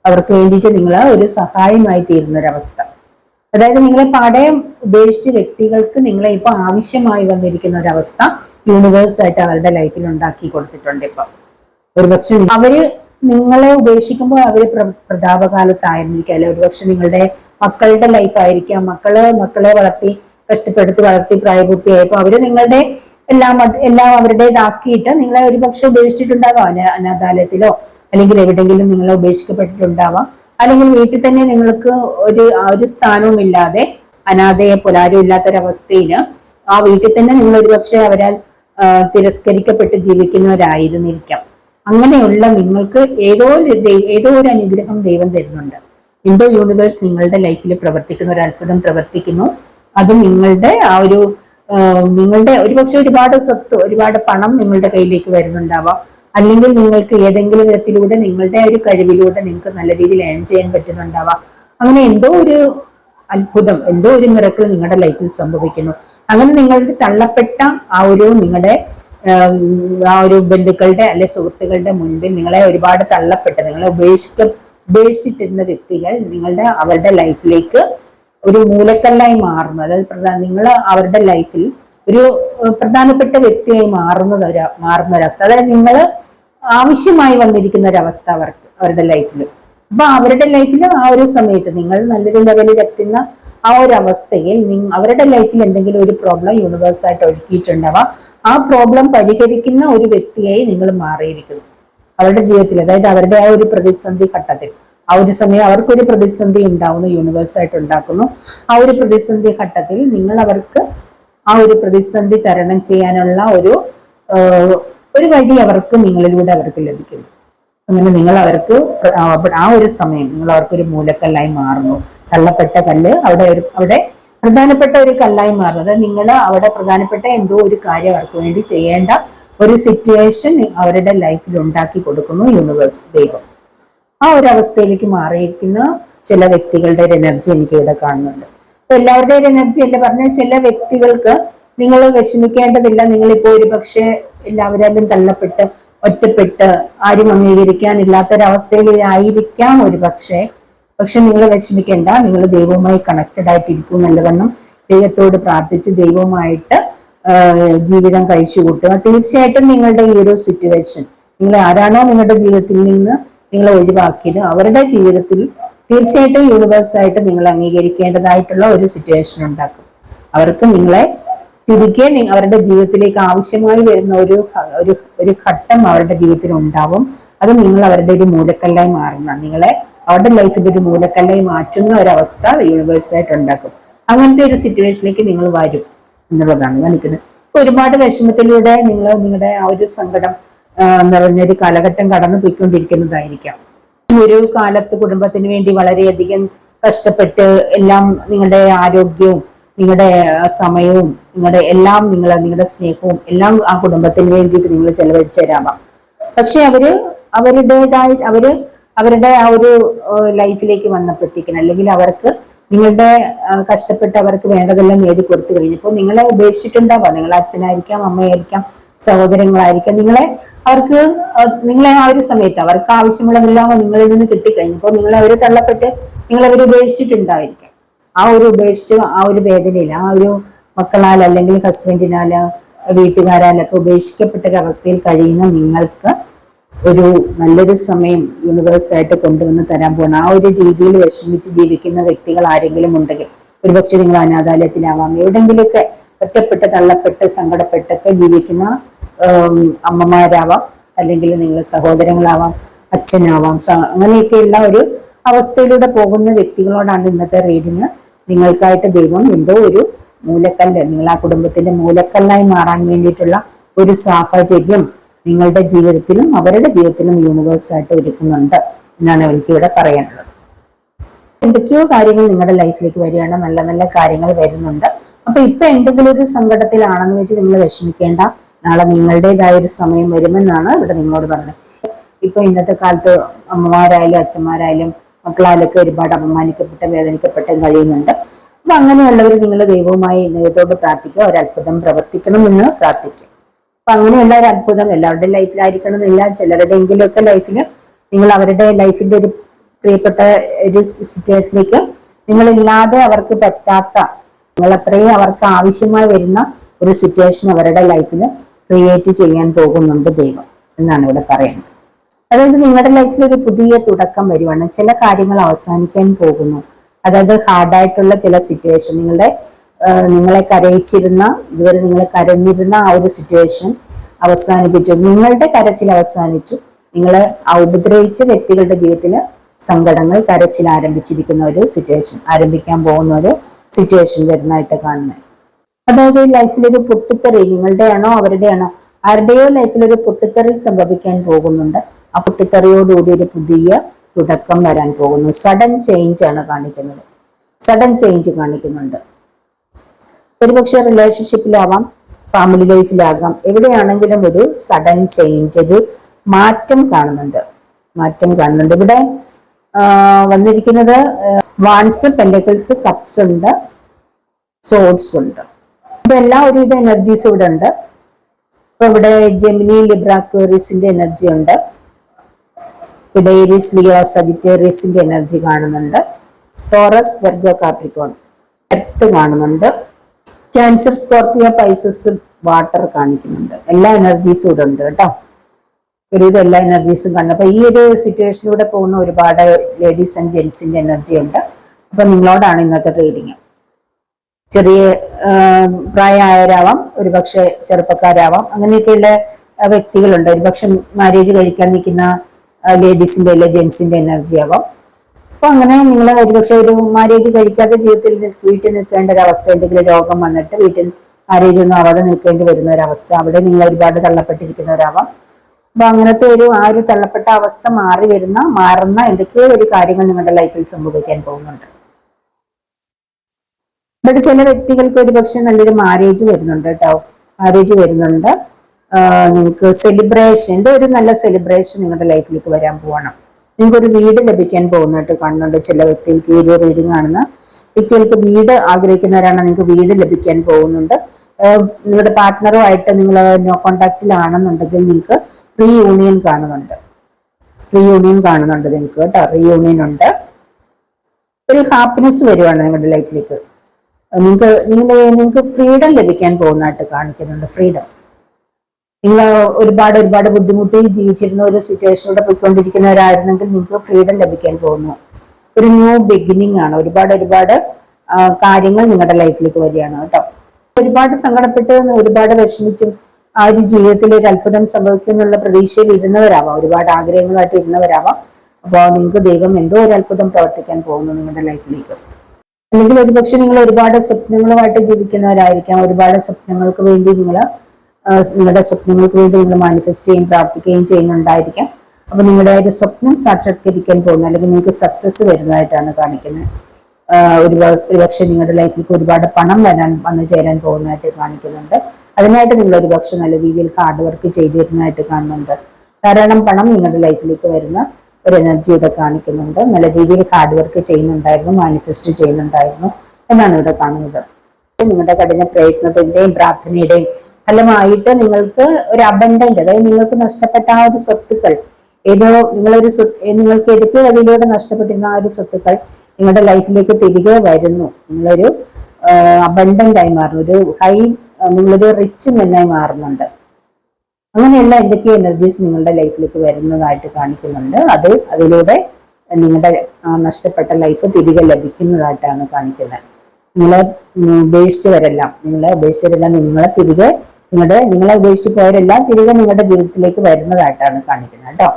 അവർക്ക് വേണ്ടിയിട്ട് നിങ്ങൾ ഒരു സഹായമായി തീരുന്ന ഒരവസ്ഥ. അതായത് നിങ്ങളെ പടയം ഉപേക്ഷിച്ച വ്യക്തികൾക്ക് നിങ്ങളെ ഇപ്പൊ ആവശ്യമായി വന്നിരിക്കുന്ന ഒരവസ്ഥ യൂണിവേഴ്സ് ആയിട്ട് അവരുടെ ലൈഫിൽ ഉണ്ടാക്കി കൊടുത്തിട്ടുണ്ട് ഇപ്പൊ. ഒരുപക്ഷെ അവർ നിങ്ങളെ ഉപേക്ഷിക്കുമ്പോൾ അവർ പ്ര- പ്രതാപകാലത്തായിരുന്നിരിക്കാം. അല്ലെ ഒരുപക്ഷെ നിങ്ങളുടെ മക്കളുടെ ലൈഫ് ആയിരിക്കാം. മക്കൾ മക്കളെ വളർത്തി കഷ്ടപ്പെടുത്തി വളർത്തി പ്രായപൂർത്തിയായപ്പോ അവർ നിങ്ങളുടെ എല്ലാം എല്ലാം അവരുടേതാക്കിയിട്ട് നിങ്ങളെ ഒരുപക്ഷെ ഉപേക്ഷിച്ചിട്ടുണ്ടാകാം. അന- അനാഥാലയത്തിലോ അല്ലെങ്കിൽ എവിടെയെങ്കിലും നിങ്ങളെ ഉപേക്ഷിക്കപ്പെട്ടിട്ടുണ്ടാവാം. അല്ലെങ്കിൽ വീട്ടിൽ തന്നെ നിങ്ങൾക്ക് ഒരു ഒരു സ്ഥാനവും ഇല്ലാതെ അനാഥയെ പുലാരും ഇല്ലാത്തൊരവസ്ഥയിൽ ആ വീട്ടിൽ തന്നെ നിങ്ങൾ ഒരുപക്ഷെ അവരാൽ തിരസ്കരിക്കപ്പെട്ട് ജീവിക്കുന്നവരായിരുന്നിരിക്കാം. അങ്ങനെയുള്ള നിങ്ങൾക്ക് ഏതോ ഒരു ഏതോ ഒരു അനുഗ്രഹം ദൈവം തരുന്നുണ്ട്. എന്തോ യൂണിവേഴ്സ് നിങ്ങളുടെ ലൈഫിൽ പ്രവർത്തിക്കുന്ന ഒരു അത്ഭുതം പ്രവർത്തിക്കുന്നു. അത് നിങ്ങളുടെ ആ ഒരു നിങ്ങളുടെ ഒരുപക്ഷെ ഒരുപാട് സ്വത്ത് ഒരുപാട് പണം നിങ്ങളുടെ കയ്യിലേക്ക് വരുന്നുണ്ടാവാം. അല്ലെങ്കിൽ നിങ്ങൾക്ക് ഏതെങ്കിലും വിധത്തിലൂടെ നിങ്ങളുടെ ഒരു കഴിവിലൂടെ നിങ്ങൾക്ക് നല്ല രീതിയിൽ ഏൺ ചെയ്യാൻ പറ്റുന്നുണ്ടാവാം. അങ്ങനെ എന്തോ ഒരു അത്ഭുതം എന്തോ ഒരു മിറക്കിൾ നിങ്ങളുടെ ലൈഫിൽ സംഭവിക്കുന്നു. അങ്ങനെ നിങ്ങളുടെ തള്ളപ്പെട്ട ആ ഒരു നിങ്ങളുടെ ആ ഒരു ബന്ധുക്കളുടെ അല്ലെ സുഹൃത്തുക്കളുടെ മുൻപിൽ നിങ്ങളെ ഒരുപാട് തള്ളപ്പെട്ട് നിങ്ങളെ ഉപേക്ഷിക്ക ഉപേക്ഷിച്ചിട്ടിരുന്ന വ്യക്തികൾ നിങ്ങളുടെ അവരുടെ ലൈഫിലേക്ക് ഒരു മൂലക്കല്ലായി മാറുന്നു. അതായത് പ്രധാന നിങ്ങൾ അവരുടെ ലൈഫിൽ ഒരു പ്രധാനപ്പെട്ട വ്യക്തിയായി മാറുന്നത് ഒരു മാറുന്ന ഒരവസ്ഥ അതായത് നിങ്ങൾ ആവശ്യമായി വന്നിരിക്കുന്ന ഒരവസ്ഥ അവർക്ക് അവരുടെ ലൈഫിൽ അപ്പൊ അവരുടെ ലൈഫിൽ ആ ഒരു സമയത്ത് നിങ്ങൾ നല്ലൊരു ലെവലിൽ എത്തുന്ന ആ ഒരു അവസ്ഥയിൽ അവരുടെ ലൈഫിൽ എന്തെങ്കിലും ഒരു പ്രോബ്ലം യൂണിവേഴ്സ് ആയിട്ട് ഒഴുക്കിയിട്ടുണ്ടാവാം ആ പ്രോബ്ലം പരിഹരിക്കുന്ന ഒരു വ്യക്തിയായി നിങ്ങൾ മാറിയിരിക്കുന്നു. അവരുടെ ജീവിതത്തിൽ അതായത് അവരുടെ ആ ഒരു പ്രതിസന്ധി ഘട്ടത്തിൽ. ആ ഒരു സമയം അവർക്കൊരു പ്രതിസന്ധി ഉണ്ടാവുന്നു യൂണിവേഴ്സ് ആയിട്ട് ഉണ്ടാക്കുന്നു. ആ ഒരു പ്രതിസന്ധി ഘട്ടത്തിൽ നിങ്ങൾ അവർക്ക് ആ ഒരു പ്രതിസന്ധി തരണം ചെയ്യാനുള്ള ഒരു ഒരു വഴി അവർക്ക് നിങ്ങളിലൂടെ അവർക്ക് ലഭിക്കുന്നു. അങ്ങനെ നിങ്ങൾ അവർക്ക് ആ ഒരു സമയം നിങ്ങൾ അവർക്ക് ഒരു മൂലക്കല്ലായി മാറുന്നു. തള്ളപ്പെട്ട കല്ല് അവിടെ ഒരു അവിടെ പ്രധാനപ്പെട്ട ഒരു കല്ലായി മാറുന്നു. അതായത് നിങ്ങൾ അവിടെ പ്രധാനപ്പെട്ട എന്തോ ഒരു കാര്യം അവർക്ക് വേണ്ടി ചെയ്യേണ്ട ഒരു സിറ്റുവേഷൻ അവരുടെ ലൈഫിൽ ഉണ്ടാക്കി കൊടുക്കുന്നു യൂണിവേഴ്സ് ദൈവം. ആ ഒരു അവസ്ഥയിലേക്ക് മാറിയിരിക്കുന്ന ചില വ്യക്തികളുടെ ഒരു എനർജി എനിക്ക് ഇവിടെ കാണുന്നുണ്ട്. അപ്പൊ എല്ലാവരുടെയും എനർജി അല്ല? പറഞ്ഞ ചില വ്യക്തികൾക്ക് നിങ്ങൾ വിഷമിക്കേണ്ടതില്ല. നിങ്ങളിപ്പോ ഒരു പക്ഷേ എല്ലാവരും തള്ളപ്പെട്ട് ഒറ്റപ്പെട്ട് ആരും അംഗീകരിക്കാനില്ലാത്തൊരവസ്ഥയിലായിരിക്കാം ഒരു പക്ഷേ. പക്ഷെ നിങ്ങൾ വിഷമിക്കേണ്ട. നിങ്ങൾ ദൈവവുമായി കണക്റ്റഡ് ആയിട്ടിരിക്കും നല്ലവണ്ണം. ദൈവത്തോട് പ്രാർത്ഥിച്ച് ദൈവവുമായിട്ട് ജീവിതം കഴിച്ചു കൂട്ടുക തീർച്ചയായിട്ടും നിങ്ങളുടെ ഈ ഒരു സിറ്റുവേഷൻ നിങ്ങൾ ആരാണോ നിങ്ങളുടെ ജീവിതത്തിൽ നിന്ന് നിങ്ങളെ ഒഴിവാക്കിയത് അവരുടെ ജീവിതത്തിൽ തീർച്ചയായിട്ടും യൂണിവേഴ്സ് ആയിട്ട് നിങ്ങൾ അംഗീകരിക്കേണ്ടതായിട്ടുള്ള ഒരു സിറ്റുവേഷൻ ഉണ്ടാക്കും. അവർക്ക് നിങ്ങളെ തിരികെ അവരുടെ ജീവിതത്തിലേക്ക് ആവശ്യമായി വരുന്ന ഒരു ഒരു ഒരു ഘട്ടം അവരുടെ ജീവിതത്തിൽ ഉണ്ടാവും. അത് നിങ്ങൾ അവരുടെ ഒരു മൂലക്കല്ലായി മാറുന്ന നിങ്ങളെ അവരുടെ ലൈഫിന്റെ ഒരു മൂലക്കല്ലായി മാറ്റുന്ന ഒരവസ്ഥ യൂണിവേഴ്സ് ആയിട്ട് ഉണ്ടാക്കും. അങ്ങനത്തെ ഒരു സിറ്റുവേഷനിലേക്ക് നിങ്ങൾ വരും എന്നുള്ളതാണ് കാണിക്കുന്നത് ഇപ്പൊ ഒരുപാട് വിഷമത്തിലൂടെ നിങ്ങൾ നിങ്ങളുടെ ആ ഒരു സങ്കടം നിറഞ്ഞൊരു കാലഘട്ടം കടന്നു പോയിക്കൊണ്ടിരിക്കുന്നതായിരിക്കാം ഒരു കാലത്ത് കുടുംബത്തിന് വേണ്ടി വളരെയധികം കഷ്ടപ്പെട്ട് എല്ലാം നിങ്ങളുടെ ആരോഗ്യവും നിങ്ങളുടെ സമയവും നിങ്ങളുടെ എല്ലാം നിങ്ങൾ നിങ്ങളുടെ സ്നേഹവും എല്ലാം ആ കുടുംബത്തിന് വേണ്ടിയിട്ട് നിങ്ങൾ ചെലവഴിച്ചു തരാമാം പക്ഷെ അവർ അവരുടേതായി അവർ അവരുടെ ആ ഒരു ലൈഫിലേക്ക് വന്നപ്പോഴത്തേക്കിന് അല്ലെങ്കിൽ അവർക്ക് നിങ്ങളുടെ കഷ്ടപ്പെട്ട് അവർക്ക് വേണ്ടതെല്ലാം നേടി കൊടുത്തു കഴിഞ്ഞപ്പോൾ നിങ്ങളെ ഉപേക്ഷിച്ചിട്ടുണ്ടാവാം. നിങ്ങളെ അച്ഛനായിരിക്കാം അമ്മയായിരിക്കാം സഹോദരങ്ങളായിരിക്കാം. നിങ്ങളെ അവർക്ക് നിങ്ങളെ ആ ഒരു സമയത്ത് അവർക്ക് ആവശ്യമുള്ളതെല്ലാം നിങ്ങളിൽ നിന്ന് കിട്ടിക്കഴിഞ്ഞപ്പോൾ നിങ്ങൾ അവർ തള്ളപ്പെട്ട് നിങ്ങൾ അവർ ഉപേക്ഷിച്ചിട്ടുണ്ടായിരിക്കാം. ആ ഒരു ഉപേക്ഷിച്ച് ആ ഒരു വേദനയിൽ ആ ഒരു മക്കളാൽ അല്ലെങ്കിൽ ഹസ്ബൻഡിനാല് വീട്ടുകാരാലൊക്കെ ഉപേക്ഷിക്കപ്പെട്ട ഒരു അവസ്ഥയിൽ കഴിയുന്ന നിങ്ങൾക്ക് ഒരു നല്ലൊരു സമയം യൂണിവേഴ്സായിട്ട് കൊണ്ടുവന്ന് തരാൻ പോകണം ആ ഒരു രീതിയിൽ വിഷമിച്ച് ജീവിക്കുന്ന വ്യക്തികൾ ആരെങ്കിലും ഉണ്ടെങ്കിൽ ഒരുപക്ഷെ നിങ്ങൾ അനാഥാലയത്തിലാവാം. എവിടെയെങ്കിലുമൊക്കെ ഒറ്റപ്പെട്ട് തള്ളപ്പെട്ട് സങ്കടപ്പെട്ടൊക്കെ ജീവിക്കുന്ന അമ്മമാരാവാം അല്ലെങ്കിൽ നിങ്ങൾ സഹോദരങ്ങളാവാം അച്ഛനാവാം അങ്ങനെയൊക്കെയുള്ള ഒരു അവസ്ഥയിലൂടെ പോകുന്ന വ്യക്തികളോടാണ് ഇന്നത്തെ റീഡിങ്. നിങ്ങൾക്കായിട്ട് ദൈവം എന്തോ ഒരു മൂലക്കല്ല് നിങ്ങൾ ആ കുടുംബത്തിന്റെ മൂലക്കല്ലായി മാറാൻ വേണ്ടിയിട്ടുള്ള ഒരു സാഹചര്യം നിങ്ങളുടെ ജീവിതത്തിലും അവരുടെ ജീവിതത്തിലും യൂണിവേഴ്സായിട്ട് ഒരുക്കുന്നുണ്ട് എന്നാണ് എനിക്ക് ഇവിടെ പറയാനുള്ളത്. എന്തൊക്കെയോ കാര്യങ്ങൾ നിങ്ങളുടെ ലൈഫിലേക്ക് വരികയാണ് നല്ല നല്ല കാര്യങ്ങൾ വരുന്നുണ്ട്. അപ്പൊ ഇപ്പൊ എന്തെങ്കിലും ഒരു സങ്കടത്തിലാണെന്ന് വെച്ച് നിങ്ങൾ വിഷമിക്കേണ്ട നാളെ നിങ്ങളുടേതായ ഒരു സമയം വരുമെന്നാണ് ഇവിടെ നിങ്ങളോട് പറഞ്ഞത്. ഇപ്പൊ ഇന്നത്തെ കാലത്ത് അമ്മമാരായാലും അച്ഛന്മാരായാലും മക്കളാലൊക്കെ ഒരുപാട് അപമാനിക്കപ്പെട്ട വേദനിക്കപ്പെട്ടും കഴിയുന്നുണ്ട്. അപ്പൊ അങ്ങനെയുള്ളവർ നിങ്ങൾ ദൈവവുമായി ദൈവത്തോട് പ്രാർത്ഥിക്കുക ഒരു അത്ഭുതം പ്രവർത്തിക്കണമെന്ന് പ്രാർത്ഥിക്കുക. അപ്പൊ അങ്ങനെയുള്ള ഒരു അത്ഭുതം എല്ലാവരുടെ ലൈഫിലായിരിക്കണം എന്നില്ല ചിലരുടെയെങ്കിലുമൊക്കെ ലൈഫിൽ നിങ്ങൾ അവരുടെ ലൈഫിന്റെ ഒരു പ്രിയപ്പെട്ട ഒരു സിറ്റുവേഷനിലേക്ക് നിങ്ങളില്ലാതെ അവർക്ക് പറ്റാത്ത നിങ്ങൾ അത്രയും അവർക്ക് ആവശ്യമായി വരുന്ന ഒരു സിറ്റുവേഷൻ അവരുടെ ലൈഫിൽ ക്രിയേറ്റ് ചെയ്യാൻ പോകുന്നുണ്ട് ദൈവം എന്നാണ് ഇവിടെ പറയുന്നത്. അതായത് നിങ്ങളുടെ ലൈഫിൽ ഒരു പുതിയ തുടക്കം വരുവാണ്. ചില കാര്യങ്ങൾ അവസാനിക്കാൻ പോകുന്നു. അതായത് ഹാർഡായിട്ടുള്ള ചില സിറ്റുവേഷൻ നിങ്ങളുടെ നിങ്ങളെ കരയിച്ചിരുന്ന ഇതുവരെ നിങ്ങളെ കരഞ്ഞിരുന്ന ആ ഒരു സിറ്റുവേഷൻ അവസാനിപ്പിച്ചു. നിങ്ങളുടെ കരച്ചിൽ അവസാനിച്ചു. നിങ്ങളെ ഉപദ്രവിച്ച വ്യക്തികളുടെ ജീവിതത്തിൽ സങ്കടങ്ങൾ കരച്ചിൽ ആരംഭിച്ചിരിക്കുന്ന ഒരു സിറ്റുവേഷൻ ആരംഭിക്കാൻ പോകുന്ന ഒരു സിറ്റുവേഷൻ വരുന്നതായിട്ട് കാണുന്നത്. അതായത് ലൈഫിലൊരു പൊട്ടിത്തെറി നിങ്ങളുടെയാണോ അവരുടെയാണോ ആരുടെയോ ലൈഫിലൊരു പൊട്ടിത്തെറി സംഭവിക്കാൻ പോകുന്നുണ്ട്. ആ പൊട്ടിത്തെറിയോടുകൂടി ഒരു പുതിയ തുടക്കം വരാൻ പോകുന്നു. സഡൻ ചേഞ്ച് ആണ് കാണിക്കുന്നത്. സഡൻ ചേഞ്ച് കാണിക്കുന്നുണ്ട്. ഒരുപക്ഷെ റിലേഷൻഷിപ്പിലാവാം ഫാമിലി ലൈഫിലാകാം എവിടെയാണെങ്കിലും ഒരു സഡൻ ചേഞ്ച് ഒരു മാറ്റം കാണുന്നുണ്ട്. മാറ്റം കാണുന്നുണ്ട്. ഇവിടെ വന്നിരിക്കുന്നത് വാൺസ് പെൻഡക്കിൾസ് കപ്സ് ഉണ്ട് സോഡ്സ് ഉണ്ട്. അപ്പൊ എല്ലാ ഒരുവിധ എനർജീസ് ഇവിടെ ഉണ്ട് അപ്പൊ ഇവിടെ ജെമിനി ലിബ്രാക്വേറീസിന്റെ എനർജി ഉണ്ട്. ഇവിടെ ഏരീസ് ലിയോ സജിറ്റേറിയസിന്റെ എനർജി കാണുന്നുണ്ട്. ടോറസ് വെർഗോ കാപ്രിക്കോൺ എർത്ത് കാണുന്നുണ്ട്. ക്യാൻസർ സ്കോർപ്പിയോ പൈസസ് വാട്ടർ കാണിക്കുന്നുണ്ട്. എല്ലാ എനർജീസും ഇവിടെ ഉണ്ട് കേട്ടോ. ഒരുവിധ എല്ലാ എനർജീസും കാണുന്നു അപ്പൊ ഈ ഒരു സിറ്റുവേഷനിലൂടെ പോകുന്ന ഒരുപാട് ലേഡീസ് ആൻഡ് ജെന്റ്സിന്റെ എനർജി ഉണ്ട്. അപ്പൊ നിങ്ങളോടാണ് ഇന്നത്തെ റീഡിങ് ചെറിയ പ്രായമായവരാവാം ഒരുപക്ഷെ ചെറുപ്പക്കാരാവാം. അങ്ങനെയൊക്കെയുള്ള വ്യക്തികളുണ്ട്. ഒരുപക്ഷെ മാരേജ് കഴിക്കാൻ നിൽക്കുന്ന ലേഡീസിന്റെ അല്ലെ ജെന്റ്സിന്റെ എനർജി ആവാം. അപ്പൊ അങ്ങനെ നിങ്ങൾ ഒരുപക്ഷെ ഒരു മാരേജ് കഴിക്കാത്ത ജീവിതത്തിൽ വീട്ടിൽ നിൽക്കേണ്ട ഒരു അവസ്ഥ എന്തെങ്കിലും രോഗം വന്നിട്ട് വീട്ടിൽ മാരേജ് ഒന്നും ആവാതെ നിൽക്കേണ്ടി വരുന്ന ഒരു അവസ്ഥ അവിടെ നിങ്ങൾ ഒരുപാട് തള്ളപ്പെട്ടിരിക്കുന്നവരാവാം. അപ്പൊ അങ്ങനത്തെ ഒരു ആ ഒരു തള്ളപ്പെട്ട അവസ്ഥ മാറി വരുന്ന മാറുന്ന എന്തൊക്കെയോ ഒരു കാര്യങ്ങൾ നിങ്ങളുടെ ലൈഫിൽ സംഭവിക്കാൻ പോകുന്നുണ്ട്. ഇവിടെ ചില വ്യക്തികൾക്ക് ഒരു പക്ഷെ നല്ലൊരു മാരേജ് വരുന്നുണ്ട് കേട്ടോ. മാരേജ് വരുന്നുണ്ട്. നിങ്ങൾക്ക് സെലിബ്രേഷൻ എന്തോ ഒരു നല്ല സെലിബ്രേഷൻ നിങ്ങളുടെ ലൈഫിലേക്ക് വരാൻ പോകണം നിങ്ങൾക്ക് ഒരു വീട് ലഭിക്കാൻ പോകുന്നതായിട്ട് കാണുന്നുണ്ട് ചില വ്യക്തികൾക്ക്. ഈ ഒരു റീഡിംഗ് കാണുന്ന വ്യക്തികൾക്ക് വീട് ആഗ്രഹിക്കുന്നവരാണ് നിങ്ങൾക്ക് വീട് ലഭിക്കാൻ പോകുന്നുണ്ട്. നിങ്ങളുടെ പാർട്ട്ണറുമായിട്ട് നിങ്ങൾ നോ കോണ്ടാക്റ്റിലാണെന്നുണ്ടെങ്കിൽ നിങ്ങൾക്ക് റീ യൂണിയൻ കാണുന്നുണ്ട്. റീ യൂണിയൻ കാണുന്നുണ്ട് നിങ്ങൾക്ക് കേട്ടോ. റീ യൂണിയൻ ഉണ്ട്. ഒരു ഹാപ്പിനെസ് വരുവാണ് നിങ്ങളുടെ ലൈഫിലേക്ക് നിങ്ങൾക്ക് നിങ്ങളുടെ നിങ്ങൾക്ക് ഫ്രീഡം ലഭിക്കാൻ പോകുന്നതായിട്ട് കാണിക്കുന്നുണ്ട് ഫ്രീഡം. നിങ്ങൾ ഒരുപാട് ഒരുപാട് ബുദ്ധിമുട്ടി ജീവിച്ചിരുന്ന ഒരു സിറ്റുവേഷനിലൂടെ പോയിക്കൊണ്ടിരിക്കുന്നവരായിരുന്നെങ്കിൽ നിങ്ങൾക്ക് ഫ്രീഡം ലഭിക്കാൻ പോകുന്നു. ഒരു ന്യൂ ബിഗിനിങ് ആണ്. ഒരുപാട് ഒരുപാട് കാര്യങ്ങൾ നിങ്ങളുടെ ലൈഫിലേക്ക് വരികയാണ് കേട്ടോ. ഒരുപാട് സങ്കടപ്പെട്ട് ഒരുപാട് വിഷമിച്ചും ആ ഒരു ജീവിതത്തിൽ ഒരു അത്ഭുതം സംഭവിക്കും എന്നുള്ള പ്രതീക്ഷയിൽ ഇരുന്നവരാവാം. ഒരുപാട് ആഗ്രഹങ്ങളായിട്ട് ഇരുന്നവരാവാം. അപ്പോൾ നിങ്ങൾക്ക് ദൈവം എന്തോ ഒരു അത്ഭുതം പ്രവർത്തിക്കാൻ പോകുന്നു നിങ്ങളുടെ ലൈഫിലേക്ക്. അല്ലെങ്കിൽ ഒരുപക്ഷെ നിങ്ങൾ ഒരുപാട് സ്വപ്നങ്ങളുമായിട്ട് ജീവിക്കുന്നവരായിരിക്കാം. ഒരുപാട് സ്വപ്നങ്ങൾക്ക് വേണ്ടി നിങ്ങൾ നിങ്ങളുടെ സ്വപ്നങ്ങൾക്ക് വേണ്ടി നിങ്ങൾ മാനിഫെസ്റ്റ് ചെയ്യുകയും പ്രാർത്ഥിക്കുകയും ചെയ്യുന്നുണ്ടായിരിക്കാം. അപ്പൊ നിങ്ങളുടെ ഒരു സ്വപ്നം സാക്ഷാത്കരിക്കാൻ പോകുന്നത് അല്ലെങ്കിൽ നിങ്ങൾക്ക് സക്സസ് വരുന്നതായിട്ടാണ് കാണിക്കുന്നത്. ഒരു ഒരുപക്ഷെ നിങ്ങളുടെ ലൈഫിലേക്ക് ഒരുപാട് പണം വരാൻ വന്നു ചേരാൻ പോകുന്നതായിട്ട് കാണിക്കുന്നുണ്ട്. അതിനായിട്ട് നിങ്ങൾ ഒരുപക്ഷെ നല്ല രീതിയിൽ ഹാർഡ് വർക്ക് ചെയ്തു വരുന്നതായിട്ട് കാണുന്നുണ്ട്. ധാരാളം പണം നിങ്ങളുടെ ലൈഫിലേക്ക് വരുന്ന ഒരു എനർജി ഇവിടെ കാണിക്കുന്നുണ്ട്. നല്ല രീതിയിൽ ഹാർഡ് വർക്ക് ചെയ്യുന്നുണ്ടായിരുന്നു മാനിഫെസ്റ്റ് ചെയ്യുന്നുണ്ടായിരുന്നു എന്നാണ് ഇവിടെ കാണുന്നത്. നിങ്ങളുടെ കഠിന പ്രയത്നത്തിന്റെയും പ്രാർത്ഥനയുടെയും ഫലമായിട്ട് നിങ്ങൾക്ക് ഒരു അബണ്ടന്റ് അതായത് നിങ്ങൾക്ക് നഷ്ടപ്പെട്ട ആ ഒരു സ്വത്തുക്കൾ ഏതോ നിങ്ങളൊരു നിങ്ങൾക്ക് ഏതൊക്കെ വഴിയിലൂടെ നഷ്ടപ്പെട്ടിരുന്ന ആ ഒരു സ്വത്തുക്കൾ നിങ്ങളുടെ ലൈഫിലേക്ക് തിരികെ വരുന്നു. നിങ്ങളൊരു അബണ്ടന്റ് ആയി മാറുന്നു. ഒരു ഹൈ നിങ്ങളൊരു റിച്ച് മെന്നായി മാറുന്നുണ്ട്. അങ്ങനെയുള്ള എന്തൊക്കെ എനർജീസ് നിങ്ങളുടെ ലൈഫിലേക്ക് വരുന്നതായിട്ട് കാണിക്കുന്നുണ്ട്. അത് അതിലൂടെ നിങ്ങളുടെ നഷ്ടപ്പെട്ട ലൈഫ് തിരികെ ലഭിക്കുന്നതായിട്ടാണ് കാണിക്കുന്നത്. നിങ്ങളെ ഉപേക്ഷിച്ചവരെല്ലാം നിങ്ങളെ ഉപേക്ഷിച്ചവരെല്ലാം നിങ്ങളെ തിരികെ നിങ്ങളുടെ നിങ്ങളെ ഉപേക്ഷിച്ച് പോയവരെല്ലാം തിരികെ നിങ്ങളുടെ ജീവിതത്തിലേക്ക് വരുന്നതായിട്ടാണ് കാണിക്കുന്നത് കേട്ടോ.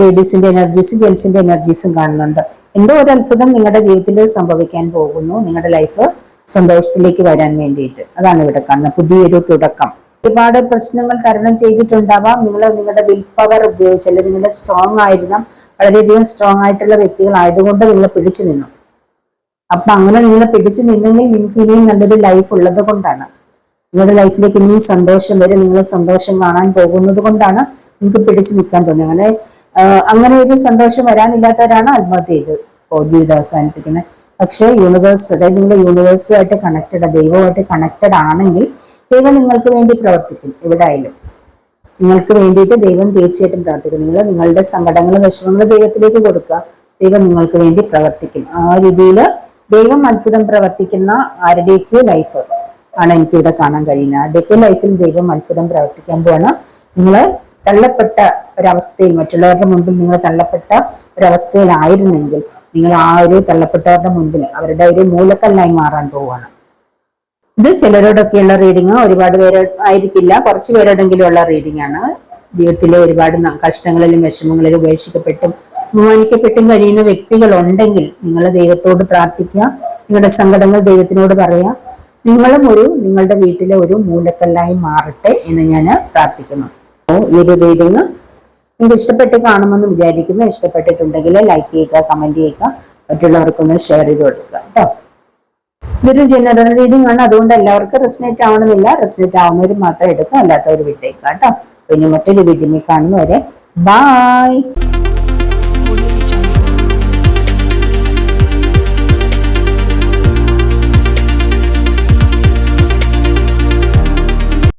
ലേഡീസിന്റെ എനർജീസും ജെന്റ്സിന്റെ എനർജീസും കാണുന്നുണ്ട്. എന്തോ ഒരു അത്ഭുതം നിങ്ങളുടെ ജീവിതത്തിൽ സംഭവിക്കാൻ പോകുന്നു. നിങ്ങളുടെ ലൈഫ് സന്തോഷത്തിലേക്ക് വരാൻ വേണ്ടിയിട്ട്. അതാണ് ഇവിടെ കാണുന്നത്. പുതിയൊരു തുടക്കം. ഒരുപാട് പ്രശ്നങ്ങൾ തരണം ചെയ്തിട്ടുണ്ടാവാം. നിങ്ങൾ നിങ്ങളുടെ വിൽ പവർ ഉപയോഗിച്ച് അല്ലെങ്കിൽ നിങ്ങളുടെ സ്ട്രോങ് ആയിരുന്ന വളരെയധികം സ്ട്രോങ് ആയിട്ടുള്ള വ്യക്തികളായതുകൊണ്ട് നിങ്ങൾ പിടിച്ചു നിന്നു. അപ്പൊ അങ്ങനെ നിങ്ങൾ പിടിച്ചു നിന്നെങ്കിൽ നിങ്ങൾക്ക് ഇനിയും നല്ലൊരു ലൈഫ് ഉള്ളത് കൊണ്ടാണ്. നിങ്ങളുടെ ലൈഫിലേക്ക് ഇനിയും സന്തോഷം വരും. നിങ്ങൾ സന്തോഷം കാണാൻ പോകുന്നത് കൊണ്ടാണ് നിങ്ങൾക്ക് പിടിച്ചു നിൽക്കാൻ തോന്നി അങ്ങനെ അങ്ങനെ ഒരു സന്തോഷം വരാനില്ലാത്തവരാണ് ആത്മഹത്യ ചെയ്ത് ജീവിതം അവസാനിപ്പിക്കുന്നത്. പക്ഷേ യൂണിവേഴ്സ് അതായത് നിങ്ങൾ യൂണിവേഴ്സുമായിട്ട് കണക്റ്റഡ് ദൈവമായിട്ട് കണക്റ്റഡ് ആണെങ്കിൽ ദൈവം നിങ്ങൾക്ക് വേണ്ടി പ്രവർത്തിക്കും എവിടെ ആയാലും നിങ്ങൾക്ക് വേണ്ടിയിട്ട് ദൈവം തീർച്ചയായിട്ടും പ്രവർത്തിക്കും. നിങ്ങൾ നിങ്ങളുടെ സങ്കടങ്ങളും വിഷമങ്ങളും ദൈവത്തിലേക്ക് കൊടുക്കുക. ദൈവം നിങ്ങൾക്ക് വേണ്ടി പ്രവർത്തിക്കും. ആ രീതിയിൽ ദൈവം അത്ഭുതം പ്രവർത്തിക്കുന്ന ആരുടെയൊക്കെയോ ലൈഫ് ആണ് എനിക്കിവിടെ കാണാൻ കഴിയുന്നത്. ആരുടെയൊക്കെ ലൈഫിൽ ദൈവം അത്ഭുതം പ്രവർത്തിക്കാൻ പോവാണ്. നിങ്ങൾ തള്ളപ്പെട്ട ഒരവസ്ഥയിൽ മറ്റുള്ളവരുടെ മുമ്പിൽ നിങ്ങൾ തള്ളപ്പെട്ട ഒരവസ്ഥയിലായിരുന്നെങ്കിൽ നിങ്ങൾ ആ ഒരു തള്ളപ്പെട്ടവരുടെ മുമ്പിൽ അവരുടെ ഒരു മൂലക്കല്ലായി മാറാൻ പോവുകയാണ് ഇത് ചിലരോടൊക്കെയുള്ള റീഡിങ് ഒരുപാട് പേര് ആയിരിക്കില്ല. കുറച്ച് പേരോടെങ്കിലും ഉള്ള റീഡിംഗ് ആണ്. ജീവിതത്തിലെ ഒരുപാട് കഷ്ടങ്ങളിലും വിഷമങ്ങളിലും ഉപേക്ഷിക്കപ്പെട്ടും അപമാനിക്കപ്പെട്ടും കഴിയുന്ന വ്യക്തികൾ ഉണ്ടെങ്കിൽ നിങ്ങൾ ദൈവത്തോട് പ്രാർത്ഥിക്കുക. നിങ്ങളുടെ സങ്കടങ്ങൾ ദൈവത്തിനോട് പറയുക. നിങ്ങളും ഒരു നിങ്ങളുടെ വീട്ടിലെ ഒരു മൂലക്കല്ലായി മാറട്ടെ എന്ന് ഞാൻ പ്രാർത്ഥിക്കുന്നു. ഈ ഒരു റീഡിങ് നിങ്ങൾക്ക് ഇഷ്ടപ്പെട്ട് കാണുമെന്ന് വിചാരിക്കുന്നു. ഇഷ്ടപ്പെട്ടിട്ടുണ്ടെങ്കിൽ ലൈക്ക് ചെയ്യുക കമന്റ് ചെയ്യുക. മറ്റുള്ളവർക്കൊന്ന് ഷെയർ ചെയ്ത് കൊടുക്കുക. കേട്ടോ. ഇതൊരു ജനറൽ റീഡിംഗ് ആണ്. അതുകൊണ്ട് എല്ലാവർക്കും റെസിനേറ്റ് ആവണമെന്നില്ല. റെസിനേറ്റ് ആവുന്നവർ മാത്രം എടുക്കുക അല്ലാത്തവർ വിട്ടേക്കാം കേട്ടോ. പിന്നെ മറ്റൊരു വീഡിയോ കാണുന്നവരെ ബായ്